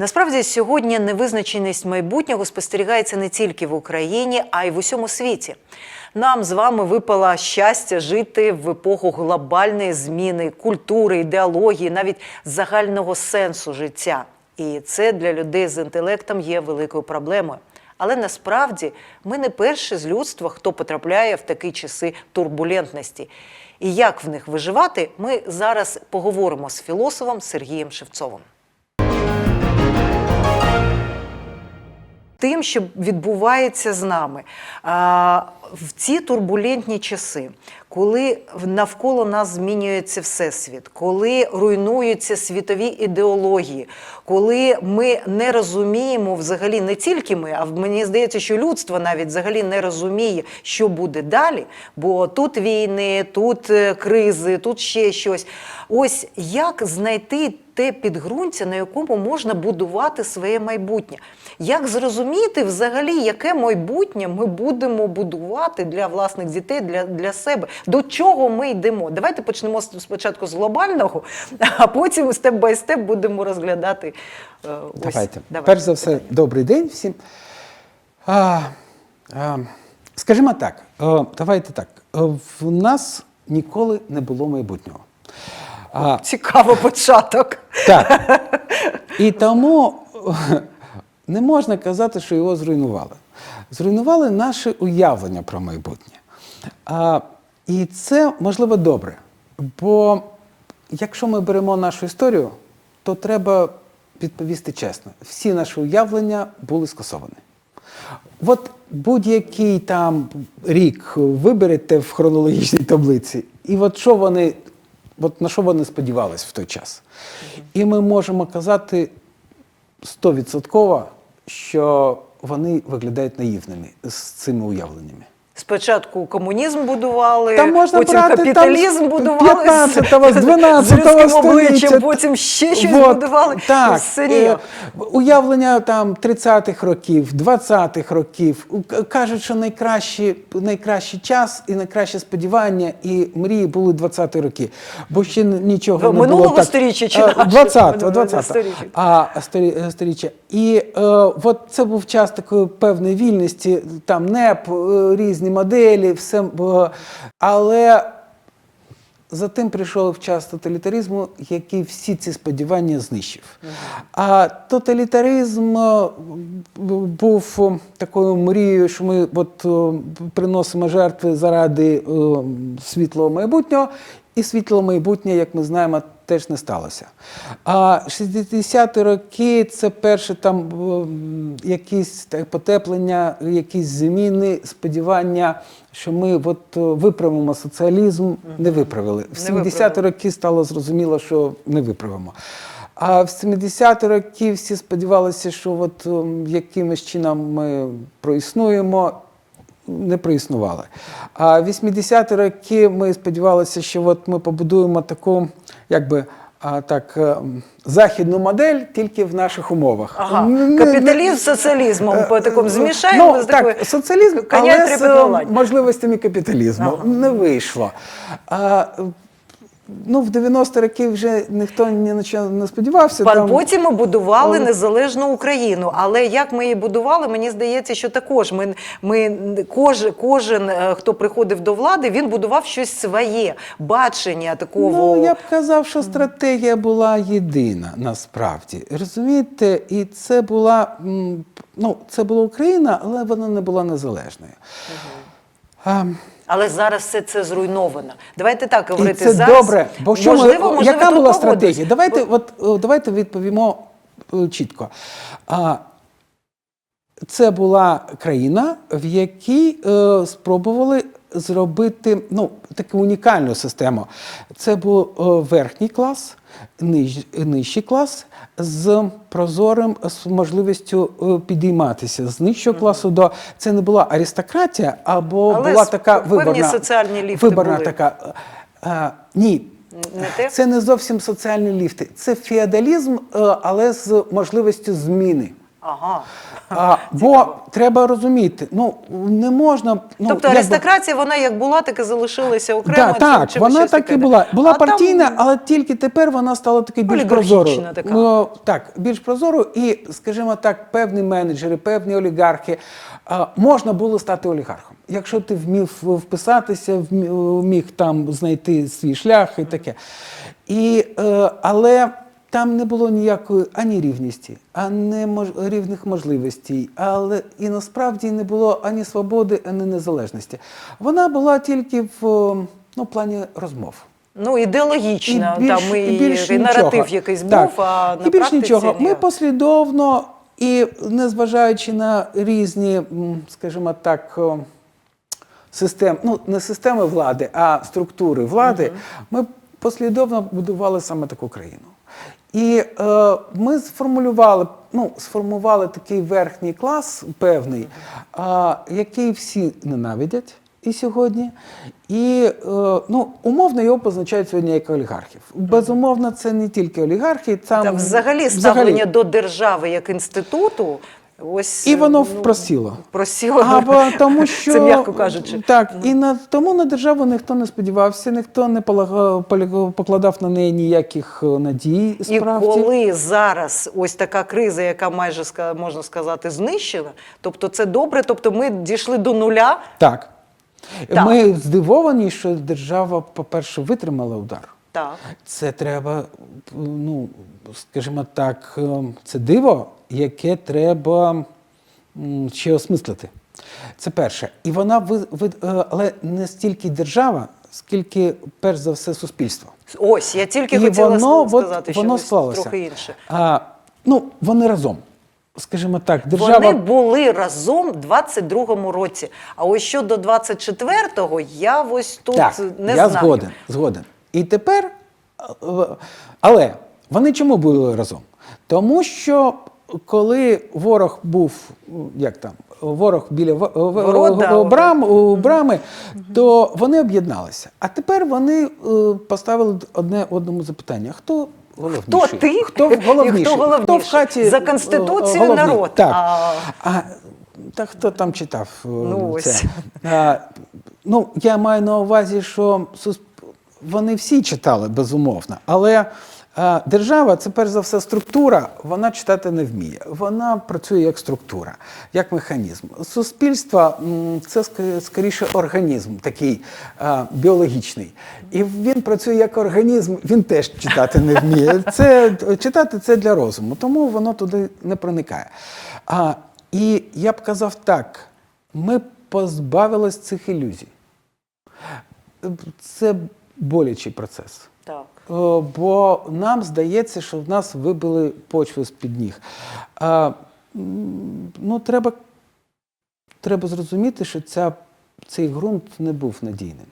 Насправді сьогодні невизначеність майбутнього спостерігається не тільки в Україні, а й в усьому світі. Нам з вами випало щастя жити в епоху глобальної зміни культури, ідеології, навіть загального сенсу життя. І це для людей з інтелектом є великою проблемою. Але насправді ми не перші з людства, хто потрапляє в такі часи турбулентності. І як в них виживати, ми зараз поговоримо з філософом Сергієм Шевцовим. Тим, що відбувається з нами в ці турбулентні часи, коли навколо нас змінюється всесвіт, коли руйнуються світові ідеології, коли ми не розуміємо взагалі не тільки ми, а мені здається, що людство навіть взагалі не розуміє, що буде далі. Бо тут війни, тут е, кризи, тут ще щось. Ось як знайти те підґрунтя, на якому можна будувати своє майбутнє. Як зрозуміти взагалі, яке майбутнє ми будемо будувати для власних дітей, для, для себе? До чого ми йдемо? Давайте почнемо спочатку з глобального, а потім степ бай степ будемо розглядати. е, ось. Давайте. Давай. Перш за все, добрий день всім. А, а, скажімо так, е, давайте так. е, В нас ніколи не було майбутнього. А, Цікавий початок. так. І тому не можна казати, що його зруйнували. Зруйнували наше уявлення про майбутнє. А, і це можливо добре. Бо якщо ми беремо нашу історію, то треба відповісти чесно: всі наші уявлення були скасовані. От будь-який там рік виберете в хронологічній таблиці, і от що вони, от на що вони сподівались в той час. І ми можемо казати стовідсотково, що вони виглядають наївними з цими уявленнями. Спочатку комунізм будували, Там можна потім брати, капіталізм там, будували 15-го, з 12-го з обличчям, потім ще щось Вот, будували. Так, Серйозно. е, уявлення там 30-х років, 20-х років. Кажуть, що найкращий, найкращий час і найкраще сподівання і мрії були 20-ті роки. Бо ще нічого Ви не було минулого сторіччя чи Е, нашого? 20-го, Минулого 20-го. сторіччя. А е, сторіччя. І е, от це був час такої певної вільності, там НЕП, е, різні моделі, все. але Затим прийшов час тоталітаризму, який всі ці сподівання знищив. А тоталітаризм е, був е, такою мрією, що ми от, е, приносимо жертви заради світлого майбутнього, і світлого майбутнє, як ми знаємо, теж не сталося. А 60-ті роки це перше там якісь так, потеплення, якісь зміни, сподівання, що ми от е, виправимо соціалізм, не виправили. В 70-ті роки стало зрозуміло, що не виправимо. А в 70-ті роки всі сподівалися, що от якимось чином ми проіснуємо. Не проіснували. А 80-ті роки ми сподівалися, що от ми побудуємо таку, якби а, так, ем, західну модель тільки в наших умовах. Ага. Капіталізм з соціалізмом по такому змішаємо. Ну, з так, такою- соціалізм, але з е, можливостями капіталізму. Ага. Не вийшло. А, ну, в 90-ті роки вже ніхто ні на що не сподівався. Пан там... потім ми будували Ем. незалежну Україну. Але як ми її будували, мені здається, що також ми, ми кожен, кожен, е, хто приходив до влади, він будував щось своє бачення такого. Ну, я б казав, що стратегія була єдина насправді. Розумієте, і це була ну, це була Україна, але вона не була незалежною. А, Але зараз все це зруйновано. Давайте так і говорити це зараз. добре. Бо що можливо, ми, можливо, яка була стратегія? Давайте, от, давайте відповімо е, чітко. А, це була країна, в якій е, спробували зробити ну, таку унікальну систему. Це був е, верхній клас, ниж, нижчий клас з прозорим, з можливістю е, підійматися з нижчого класу до це не була аристократія, або Але була така виборна, соціальні ліфти виборна були. така. е, ні, Не це не зовсім соціальні ліфти. Це феодалізм, але з можливістю зміни. Ага. А, бо треба розуміти, ну не можна. Ну, тобто якби- аристократія, вона як була, так і залишилася окремо. Да, так, чи вона так і була. Була А там- партійна, але тільки тепер вона стала такою більш прозорою. така. Ну, так, більш прозорою, і, скажімо так, певні менеджери, певні олігархи а, можна було стати олігархом. Якщо ти вмів вписатися, вмі- вміг там знайти свій шлях і таке. І, е, але там не було ніякої ані рівності, ані мож, рівних можливостей, але і насправді не було ані свободи, ані незалежності. Вона була тільки в ну, плані розмов. Ну, ідеологічна, І більш- там і, і більш і наратив нічого. якийсь Так. був, а на і більш нічого. Ми послідовно і незважаючи на різні, скажімо так, о, систем, ну не системи влади, а структури влади, ми послідовно будували саме таку країну. І е, ми сформулювали, ну, сформували такий верхній клас певний, е, який всі ненавидять і сьогодні. І е, ну, умовно його позначають сьогодні як олігархів. Безумовно, це не тільки олігархи, там Та взагалі ставлення до держави як інституту. Ось І воно ну, просіло. просіло. Або тому, що Це м'яко кажучи. Так, і на тому на державу ніхто не сподівався, ніхто не полага- полі- покладав на неї ніяких е, надій. І коли зараз ось така криза, яка майже можна сказати, знищена, тобто це добре, тобто ми дійшли до нуля. Так. Так. Ми здивовані, що держава, по-перше, витримала удар. Так. Це треба, ну, скажімо так, е, це диво, яке треба ще осмислити. Це перше. І вона ви, ви- е, але не стільки держава, скільки, перш за все, суспільство. Ось, я тільки І хотіла воно, сказати, от, що воно склалося. трохи інше. А, ну, вони разом. Скажімо так, держава. Вони були разом у 22-му році. А ось щодо 24-го, я ось тут так, не я знаю. згоден, згоден. І тепер, е, але вони чому були разом? Тому що коли ворог був, як там, ворог біля в- в- Ворот, да, в- брам, у брами, то вони об'єдналися. А тепер вони е, поставили одне одному запитання: хто головніший? Хто ти? Хто І головніший? хто в хаті За е, Конституцію головний? народ, Так. а- А, та хто там читав Ну, це? ось. А, ну, я маю на увазі, що сусп... вони всі читали, безумовно. Але а, держава це перш за все структура, вона читати не вміє. Вона працює як структура, як механізм. Суспільство це скоріше організм, такий а, біологічний. І він працює як організм, він теж читати не вміє. Це, читати це для розуму, тому воно туди не проникає. А, і я б казав так: ми позбавились цих ілюзій. Це болячий процес. Так. Е, Бо нам здається, що в нас вибили почву з-під ніг. А, ну, треба, треба зрозуміти, що ця, цей ґрунт не був надійним.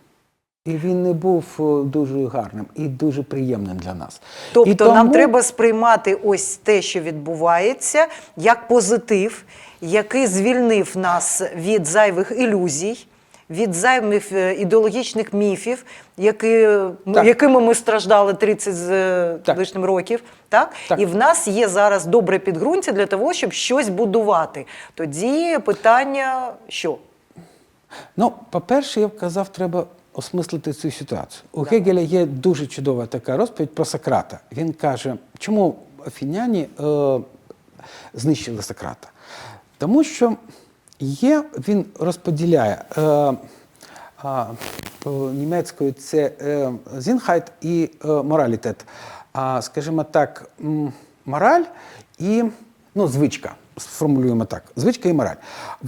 І він не був е, дуже гарним і дуже приємним для нас. Тобто і тому, нам треба сприймати ось те, що відбувається, як позитив, який звільнив нас від зайвих ілюзій. Від зайвих е, ідеологічних міфів, які, Так. якими ми страждали 30 з е, Так. лишнім років, так? Так. і в нас є зараз добре підґрунтя для того, щоб щось будувати. Тоді питання, що Ну, по-перше, я б казав, треба осмислити цю ситуацію. У Гегеля є дуже чудова така розповідь про Сократа. Він каже, чому афіняні е, знищили Сократа? Тому що є, він розподіляє е, по німецькою це е, Зінхайт і е, моралітет. А, скажімо так, мораль і ну, звичка. Сформулюємо так: звичка і мораль.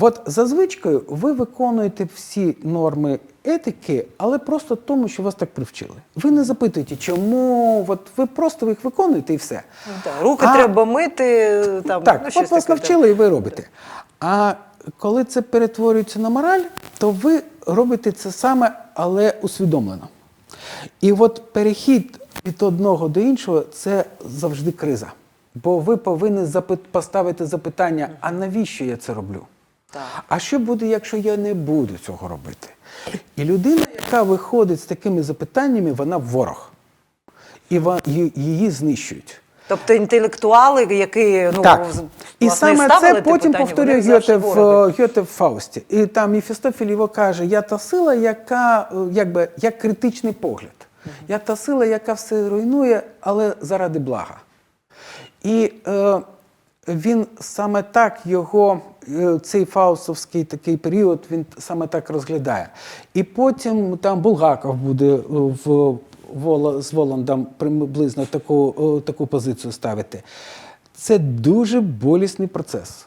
От за звичкою ви виконуєте всі норми етики, але просто тому, що вас так привчили. Ви не запитуєте, чому, от ви просто їх виконуєте і все. так, руки А- треба мити, там, так, ну, щось от вас таке, навчили і ви робите. А коли це перетворюється на мораль, то ви робите це саме, але усвідомлено. І от перехід від одного до іншого це завжди криза. Бо ви повинні запит- поставити запитання: а навіщо я це роблю? Так. А що буде, якщо я не буду цього робити? І людина, яка виходить з такими запитаннями, вона ворог. І її знищують. Тобто інтелектуали, які ну, Так. І власне, саме ставили це потім питання, повторює Гьоте в. Гьоте в Фаусті. І там Мефістофель його каже: я та сила, яка е, якби як критичний погляд. Я та сила, яка все руйнує, але заради блага. І е, він саме так його, е, цей фаустовський такий період, він саме так розглядає. І потім там Булгаков буде е, в, з Воландом приблизно таку, таку позицію ставити. Це дуже болісний процес.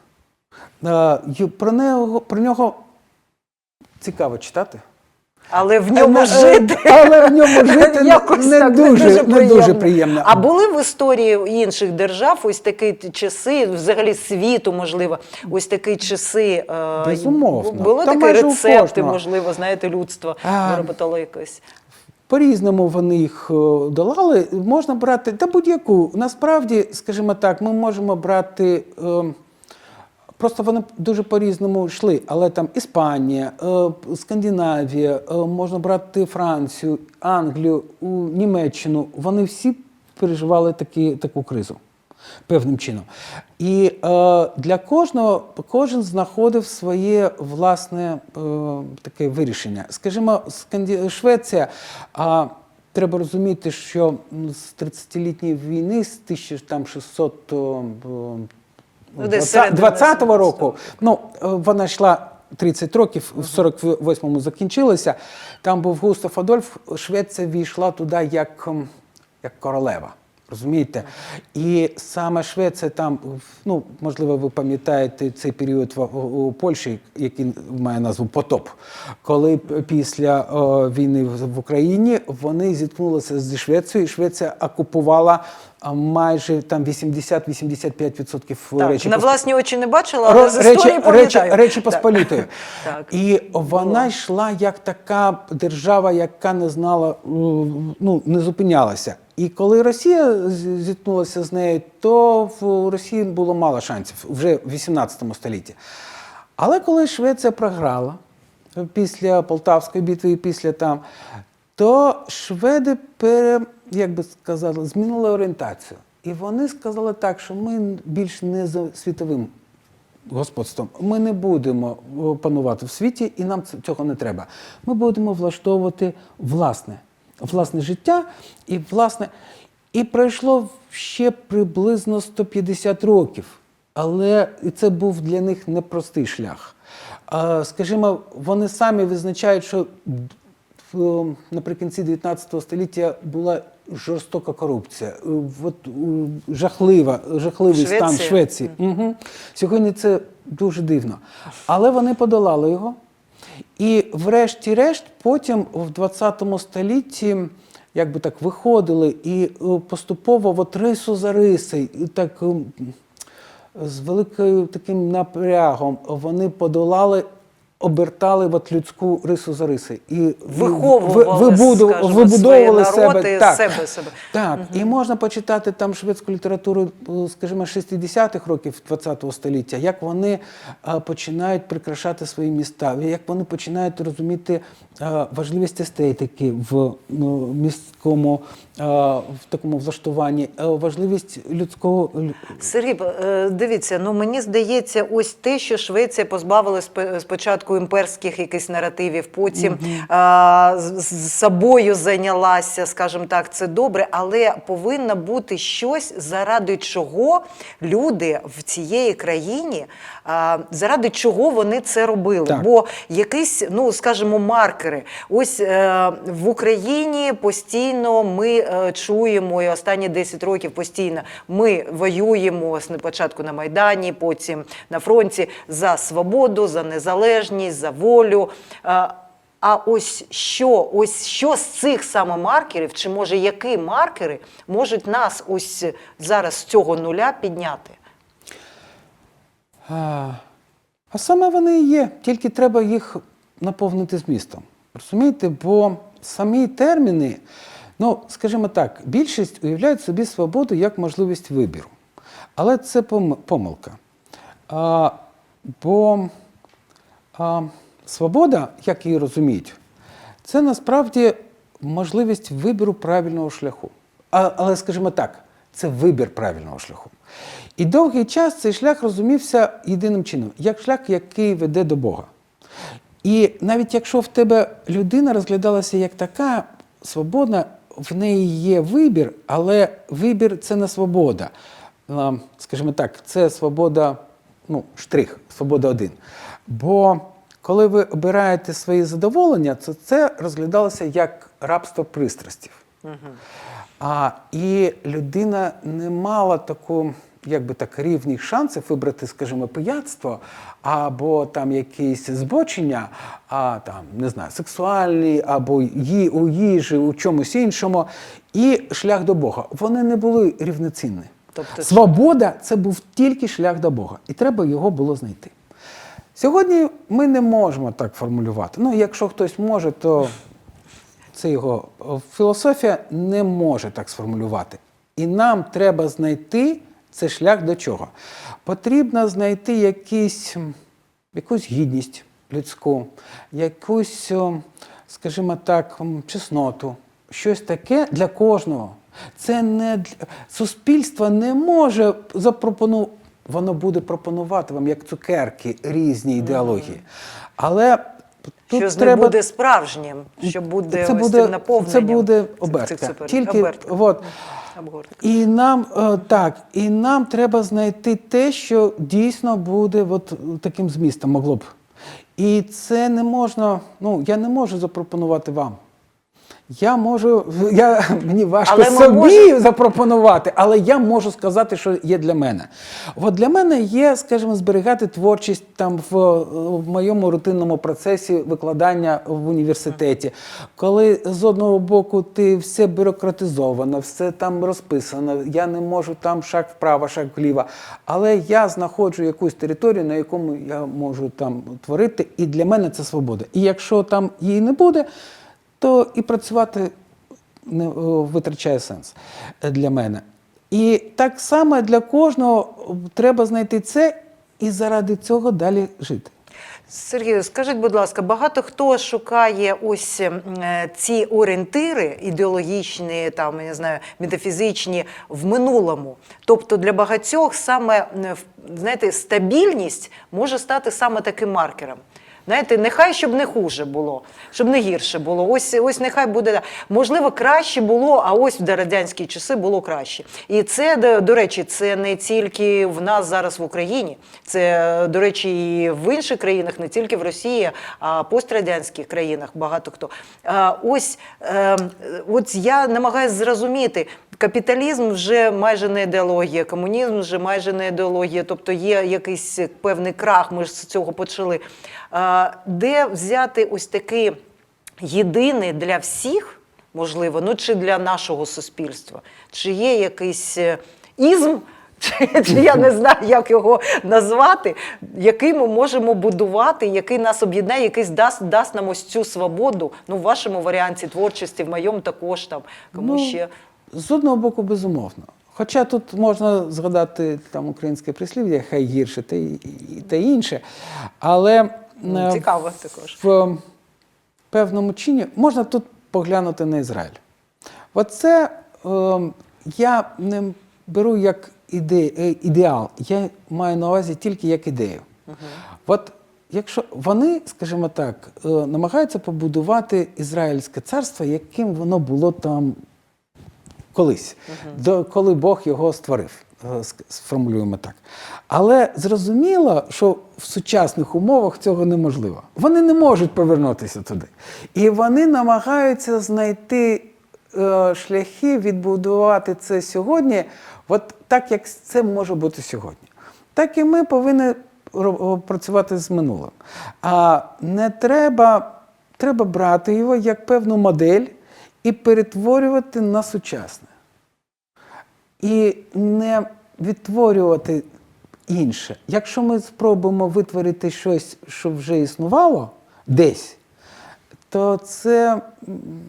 Про нього, про нього цікаво читати. Але в ньому Е, е, жити. Але в ньому жити не- Якось не, так дуже, не дуже приємно. А були в історії інших держав ось такі часи, взагалі світу, можливо, ось такі часи. е, Безумовно. Були Та такі рецепти, можливо, знаєте, людство виробило якось. По-різному вони їх е, долали. Можна брати та будь-яку. Насправді, скажімо так, ми можемо брати. е, Просто вони дуже по-різному йшли, але там Іспанія, е, Скандинавія, можна брати Францію, Англію, Німеччину. Вони всі переживали такі, таку кризу певним чином. І е, для кожного кожен знаходив своє власне е, таке вирішення. Скажімо, Сканді... Швеція. А, Треба розуміти, що з 30-літньої війни, з 1600 о, о, Ну, десь 20 середина 20-го 17-го. року, ну, е, вона йшла 30 років, в 48-му закінчилася. Там був Густав Адольф, Швеція війшла туди як, як королева. Розумієте? І саме Швеція там, ну можливо, ви пам'ятаєте цей період у, Польщі, який має назву Потоп, коли після о, війни в Україні вони зіткнулися зі Швецією, і Швеція окупувала майже там 80-85% Так, речі на власні очі не бачила, але з речі, історії речі, пам'ятаю. речі Так. Посполітої. Так. І вона йшла як така держава, яка не знала, ну не зупинялася. І коли Росія зіткнулася з нею, то в Росії було мало шансів вже в 18 столітті. Але коли Швеція програла після Полтавської битви і після там, то шведи пере, як би сказали, змінили орієнтацію. І вони сказали так, що ми більш не за світовим господством. Ми не будемо панувати в світі, і нам цього не треба. Ми будемо влаштовувати власне, власне життя і власне. І пройшло ще приблизно 150 років. Але це був для них непростий шлях. Скажімо, вони самі визначають, що наприкінці 19 століття була жорстока корупція. Е, От, е, жахлива, жахливий стан Швеція? Швеції. Угу. Сьогодні це дуже дивно. Але вони подолали його. І врешті-решт, потім в 20 столітті. Як би так виходили і е, поступово от рису за рисою, і так ем, з великим таким напрягом вони подолали, обертали от людську рису за риси. І Виховували, вибуду- вибудовували свої народи, себе. Так, себе, себе. так. і можна почитати там шведську літературу, е, скажімо, 60-х років ХХ століття, як вони е, починають прикрашати свої міста, як вони починають розуміти е, важливість естетики в ну, міському в такому влаштуванні, важливість людського лю- Сергій, дивіться, ну мені здається, ось те, що Швеція позбавила спе- спочатку імперських якихось наративів, потім а, з, з собою зайнялася, скажімо так, це добре, але повинно бути щось, заради чого люди в цієї країні, а, заради чого вони це робили. Так. Бо якісь, ну скажімо, маркери. Ось е, в Україні постійно ми е, чуємо, і останні 10 років постійно ми воюємо спочатку на Майдані, потім на фронті за свободу, за незалежність, за волю. Е, а ось що, ось що з цих саме маркерів, чи може які маркери можуть нас ось зараз з цього нуля підняти? А, а саме вони і є, тільки треба їх наповнити змістом. Розумієте? Бо самі терміни, ну, скажімо так, більшість уявляють собі свободу як можливість вибіру. Але це помилка. А, бо а, свобода, як її розуміють, це насправді можливість вибору правильного шляху. А, але, скажімо так, це вибір правильного шляху. І довгий час цей шлях розумівся єдиним чином, як шлях, який веде до Бога. І навіть якщо в тебе людина розглядалася як така свободна, в неї є вибір, але вибір це не свобода. Скажімо так, це свобода, ну, штрих, свобода один. Бо коли ви обираєте свої задоволення, то це розглядалося як рабство пристрастів. А, і людина не мала таку, як би так, рівних шансів вибрати, скажімо, пияцтво або там якісь збочення, а там, не знаю, сексуальні, або ї, у їжі, у чомусь іншому, і шлях до Бога. Вони не були рівноцінні. Тобто- Свобода це був тільки шлях до Бога, і треба його було знайти. Сьогодні ми не можемо так формулювати. Ну, якщо хтось може, то це його філософія не може так сформулювати. І нам треба знайти цей шлях до чого. Потрібно знайти якийсь, м, якусь гідність людську, якусь, скажімо так, чесноту, щось таке для кожного. Це не для... суспільство не може запропонувати. Воно буде пропонувати вам як цукерки різні ідеології. Але тут що треба буде справжнім, що буде це ось буде, цим наповненням. це буде цих- цих обертка. Тільки обертка. от, Обгортка. і нам е, так, і нам треба знайти те, що дійсно буде от таким змістом могло б. І це не можна. Ну я не можу запропонувати вам. Я можу, я, мені важко Але собі можемо- запропонувати, але я можу сказати, що є для мене. От для мене є, скажімо, зберігати творчість там в, в моєму рутинному процесі викладання в університеті. Коли з одного боку ти все бюрократизовано, все там розписано, я не можу там шаг вправо, шаг вліво. Але я знаходжу якусь територію, на якому я можу там творити, і для мене це свобода. І якщо там її не буде, то і працювати не витрачає сенс е, для мене. І так само для кожного треба знайти це і заради цього далі жити. Сергію, скажіть, будь ласка, багато хто шукає ось е, ці орієнтири ідеологічні, там я не знаю, метафізичні в минулому. Тобто для багатьох саме знаєте, стабільність може стати саме таким маркером. Знаєте, нехай щоб не хуже було, щоб не гірше було. Ось ось нехай буде можливо краще було, а ось в радянські часи було краще. І це до, речі, це не тільки в нас зараз в Україні. Це до речі, і в інших країнах, не тільки в Росії, а пострадянських країнах багато хто. Ось е, от я намагаюся зрозуміти. Капіталізм вже майже не ідеологія, комунізм вже майже не ідеологія, тобто є якийсь певний крах, ми ж з цього почали. А, Де взяти ось такий єдиний для всіх, можливо, ну чи для нашого суспільства? Чи є якийсь е, ізм, чи, чи я не знаю, як його назвати, який ми можемо будувати, який нас об'єднає, який дасть, дасть нам ось цю свободу. Ну, в вашому варіанті творчості, в моєму також там, кому Ну, ще. З одного боку, безумовно. Хоча тут можна згадати там українське прислів'я, хай гірше та, й- та інше. Але е, Цікаво також. в певному чині можна тут поглянути на Ізраїль. Оце е, я не беру як іде, е, ідеал, я маю на увазі тільки як ідею. От якщо вони, скажімо так, е, намагаються побудувати Ізраїльське царство, яким воно було там колись, до, коли Бог його створив, е, сформулюємо так. Але зрозуміло, що в сучасних умовах цього неможливо. Вони не можуть повернутися туди. І вони намагаються знайти е, шляхи відбудувати це сьогодні, от так, як це може бути сьогодні. Так і ми повинні працювати з минулим. А не треба, треба брати його як певну модель і перетворювати на сучасне. І не відтворювати інше. Якщо ми спробуємо витворити щось, що вже існувало десь, то це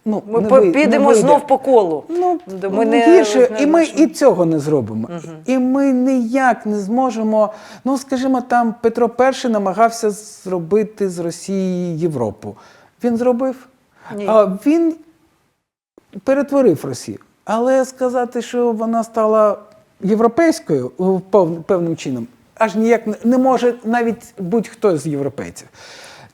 ну, Ми не по- ви- не підемо знов по колу. Ну, Ми не- гірше, не і ми і цього не зробимо. І ми ніяк не зможемо. Ну, скажімо, там Петро І намагався зробити з Росії Європу. Він зробив. Ні. А, він перетворив Росію. Але сказати, що вона стала європейською е, певним чином, аж ніяк не- може навіть будь-хто з європейців.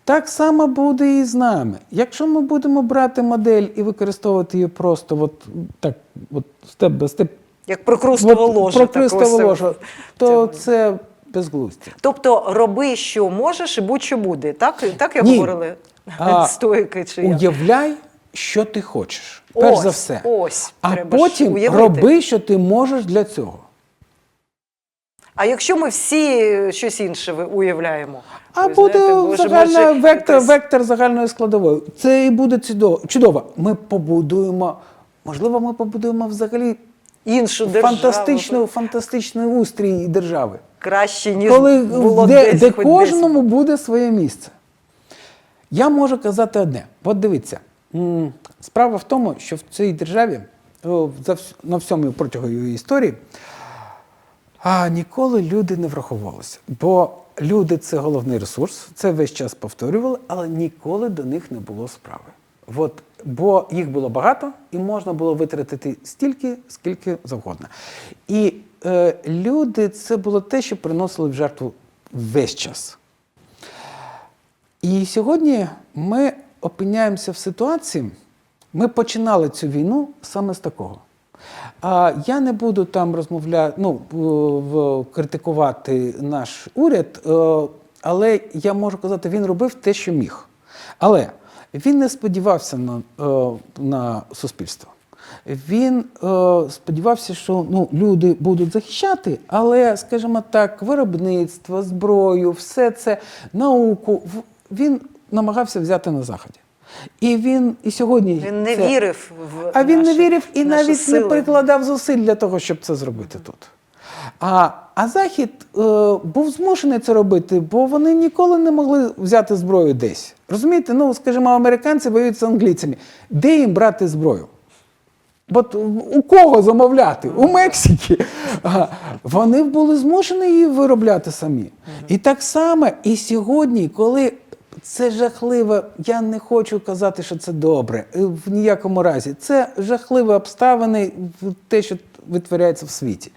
Так само буде і з нами. Якщо ми будемо брати модель і використовувати її просто от, так, от, степ by степ, Як прокрустово ложе. прокрустово так ложа, то цього. це безглуздя. Тобто роби, що можеш, і будь-що буде. Так, так як Ні. говорили А, стоїки чи як? Уявляй, що ти хочеш. Перш Ось, за все. ось, а треба потім уявити. роби, що ти можеш для цього. А якщо ми всі щось інше уявляємо? А Ви буде знаєте, може, загальна може, вектор, якась- вектор загальної складової. Це і буде чудово. чудово. Ми побудуємо, можливо, ми побудуємо взагалі іншу державу фантастичну, фантастичний устрій держави. краще, ніж Коли було де, десь, де кожному буде своє місце. Я можу казати одне: от дивіться, справа в тому, що в цій державі на всьому протягом її історії ніколи люди не враховувалися. Бо люди це головний ресурс, це весь час повторювали, але ніколи до них не було справи. От, бо їх було багато, і можна було витратити стільки, скільки завгодно. І е, люди це було те, що приносили в жертву весь час. І сьогодні ми опиняємося в ситуації, ми починали цю війну саме з такого. А я не буду там розмовляти, ну, критикувати наш уряд, е, але я можу казати, він робив те, що міг. Але він не сподівався на, е, на суспільство. Він е, сподівався, що ну, люди будуть захищати, але, скажімо так, виробництво, зброю, все це, науку він намагався взяти на заході. І він і сьогодні Він не це- вірив в а він не вірив і навіть сили. не прикладав зусиль для того, щоб це зробити тут. А, а Захід е, був змушений це робити, бо вони ніколи не могли взяти зброю десь. Розумієте, ну, скажімо, американці воюють з англійцями. Де їм брати зброю? От у кого замовляти? У Мексики. Вони були змушені її виробляти самі. І так само, і сьогодні, коли це жахливо, я не хочу казати, що це добре. е, В ніякому разі. Це жахливі обставини, в те, що витворяється в світі.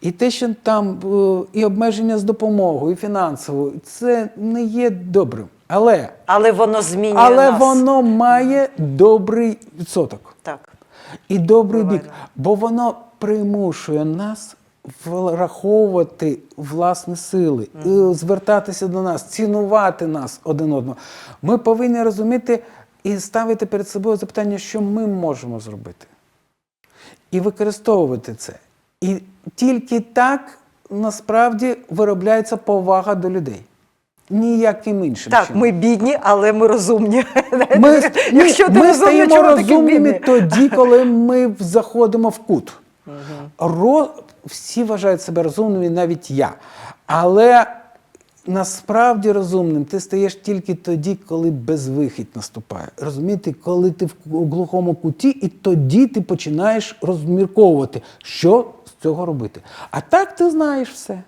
І те, що там е, і обмеження з допомогою, і фінансовою, це не є добрим. Але, Але воно змінює але нас. воно має добрий відсоток Так. і добрий бік, бо воно примушує нас враховувати власні сили, звертатися до нас, цінувати нас один одного. Ми повинні розуміти і ставити перед собою запитання, що ми можемо зробити, і використовувати це. І тільки так насправді виробляється повага до людей. Ніяким іншим. Так, чином. ми бідні, але ми розумні. Ми, Якщо ти ми розумний, стаємо розумними тоді, коли ми заходимо в кут. Ро... Всі вважають себе розумними, навіть я. Але насправді розумним ти стаєш тільки тоді, коли безвихідь наступає. Розумієте, коли ти в глухому куті, і тоді ти починаєш розмірковувати, що з цього робити. А так ти знаєш все.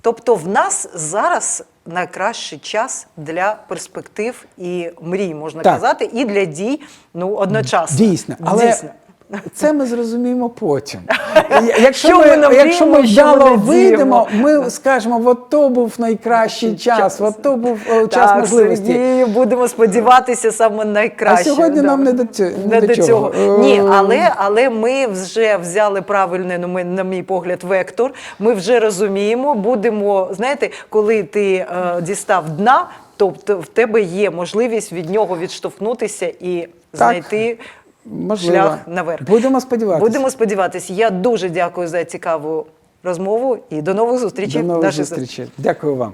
Тобто в нас зараз найкращий час для перспектив і мрій, можна Так. казати, і для дій ну, одночасно. Дійсно, але Дійсно. Це ми зрозуміємо потім. Якщо ми, якщо ми вдало вийдемо, ми скажемо, от то був найкращий час, от то був е, час так, можливості. Сергію, будемо сподіватися саме найкраще. А сьогодні нам не до цього- не до цього. Ні, але, але ми вже взяли правильний, ну, ми, на мій погляд, вектор. Ми вже розуміємо, будемо, знаєте, коли ти е, дістав дна, тобто в тебе є можливість від нього відштовхнутися і знайти Можливо. шлях наверх. Будемо сподіватися. Будемо сподіватися. Я дуже дякую за цікаву розмову і до нових зустрічей. До нових зустрічей. Дякую вам.